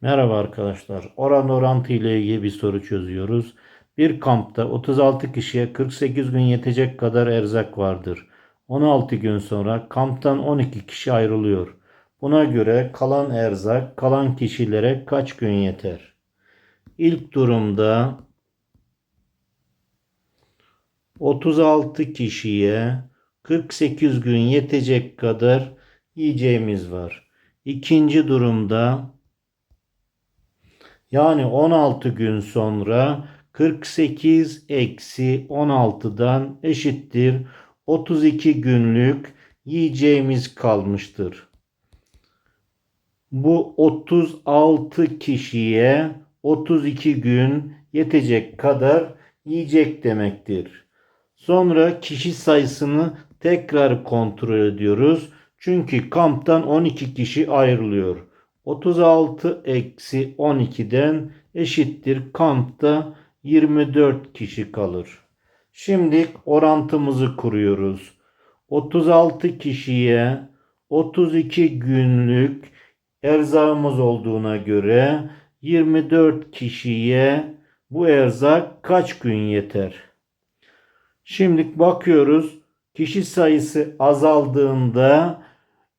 Merhaba arkadaşlar. Oran orantı ile ilgili bir soru çözüyoruz. Bir kampta 36 kişiye 48 gün yetecek kadar erzak vardır. 16 gün sonra kamptan 12 kişi ayrılıyor. Buna göre kalan erzak kalan kişilere kaç gün yeter? İlk durumda 36 kişiye 48 gün yetecek kadar yiyeceğimiz var. İkinci durumda yani 16 gün sonra 48 eksi 16'dan eşittir 32 günlük yiyeceğimiz kalmıştır. Bu 36 kişiye 32 gün yetecek kadar yiyecek demektir. Sonra kişi sayısını tekrar kontrol ediyoruz. Çünkü kamptan 12 kişi ayrılıyor. 36 eksi 12'den eşittir kampta 24 kişi kalır. Şimdi orantımızı kuruyoruz. 36 kişiye 32 günlük erzağımız olduğuna göre 24 kişiye bu erzak kaç gün yeter? Şimdi bakıyoruz. Kişi sayısı azaldığında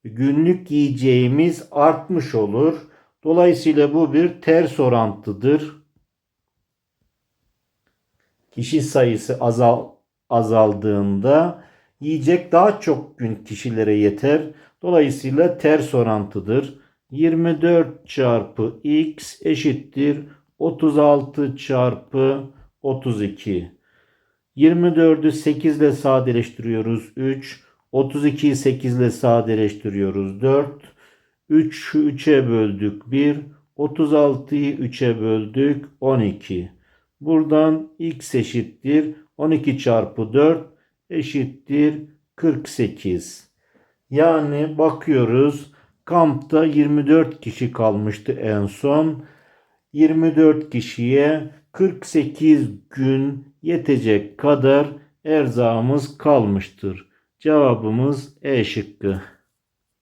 günlük yiyeceğimiz artmış olur. Dolayısıyla bu bir ters orantıdır. Kişi sayısı azal azaldığında yiyecek daha çok gün kişilere yeter. Dolayısıyla ters orantıdır. 24 çarpı x eşittir 36 çarpı 32. 24'ü 8 ile sadeleştiriyoruz 3. 32'yi 8 ile sadeleştiriyoruz 4. 3'ü 3'e böldük 1. 36'yı 3'e böldük 12. Buradan x eşittir 12 çarpı 4 eşittir 48. Yani bakıyoruz kampta 24 kişi kalmıştı en son. 24 kişiye 48 gün yetecek kadar erzağımız kalmıştır. Cevabımız E şıkkı.